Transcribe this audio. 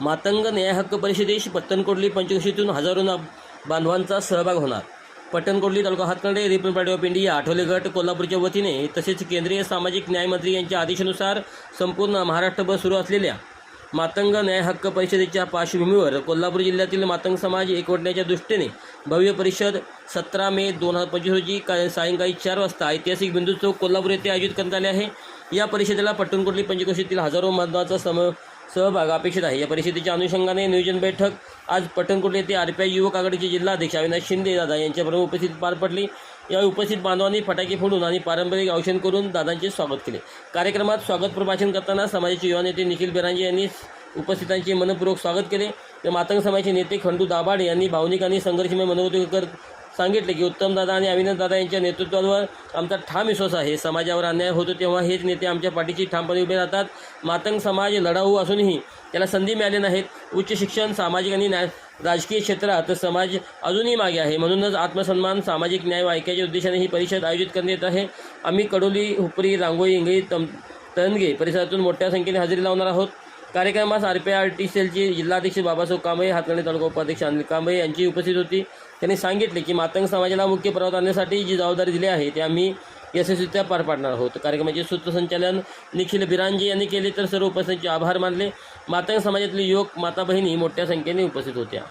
मातंग न्याय हक्क परिषदेशी पत्तनकोटली पंचकृषीतून हजारो बांधवांचा सहभाग होणार. Pattankodoli taluka हातकंडे Republican party of India Athawale गट कोल्हापूरच्या वतीने तसेच केंद्रीय सामाजिक न्यायमंत्री यांच्या आदेशानुसार संपूर्ण महाराष्ट्रभर सुरू असलेल्या मातंग न्याय हक्क परिषदेच्या पार्श्वभूमीवर कोल्हापूर जिल्ह्यातील मातंग समाज एकवटण्याच्या दृष्टीने भव्य परिषद सतरा मे दोन हजार पंचवीस रोजी का सायंकाळी चार वाजता ऐतिहासिक बिंदू चौक कोल्हापूर येथे आयोजित करण्यात आले आहे. या परिषदेला पट्टणकोटली पंचकोशीतील हजारो मतदारांचा सम सहभाग अपेक्षित आहे. या परिषदेच्या अनुषंगाने नियोजन बैठक आज पटणकोट येथे आर पी आय युवक आघाडीचे जिल्हाध्यक्ष अविनाश शिंदे दादा यांच्याबरोबर उपस्थित पार पडली. या उपस्थित बांधवांनी फटाके फोडून आणि पारंपरिक औषध करून दादांचे स्वागत केले. कार्यक्रमात स्वागत प्रभाषण करताना समाजाचे युवा नेते निखिल बेरांजे यांनी उपस्थितांचे मनपूर्वक स्वागत केले. तर मातंग समाजाचे नेते खंडू दाभाडे यांनी भावनिक आणि संघर्षमय मनोगत कर सांगितले की उत्तमदादा आणि अविनाश दादा यांच्या नेतृत्वावर आमचा ठाम विश्वास आहे. समाजावर अन्याय होतो तेव्हा हेच नेते आमच्या पाठीची ठामपणे उभे राहतात. मातंग समाज लढाऊ असूनही त्याला संधी मिळाली नाहीत. उच्च शिक्षण सामाजिक आणि न्याय राजकीय क्षेत्रात समाज अजूनही मागे आहे. म्हणूनच आत्मसन्मान सामाजिक न्याय व ऐक्याच्या उद्देशाने ही परिषद आयोजित करण्यात येत आहे. आम्ही कडोली हुपरी रांगोळी इंगळी तम तरंगे परिसरातून मोठ्या संख्येने हजेरी लावणार आहोत. कार्यक्रमास आर पी आर टी सेलचे जिल्हाध्यक्ष बाबासाहेब कांबळे हातकणी तालुका उपाध्यक्ष अनिल कांबळे यांची उपस्थित होती. त्यांनी सांगितले की मातंग समाजाला मुख्य पर्वत आणण्यासाठी जी जबाबदारी दिली आहे ती आम्ही यशस्वीरित्या पार पाडणार आहोत. कार्यक्रमाचे सूत्रसंचालन निखिल बिरांजे यांनी केले तर सर्व उपस्थितांचे आभार मानले. मातंग समाजातील युवक माता बहिणी मोठ्या संख्येने उपस्थित होत्या.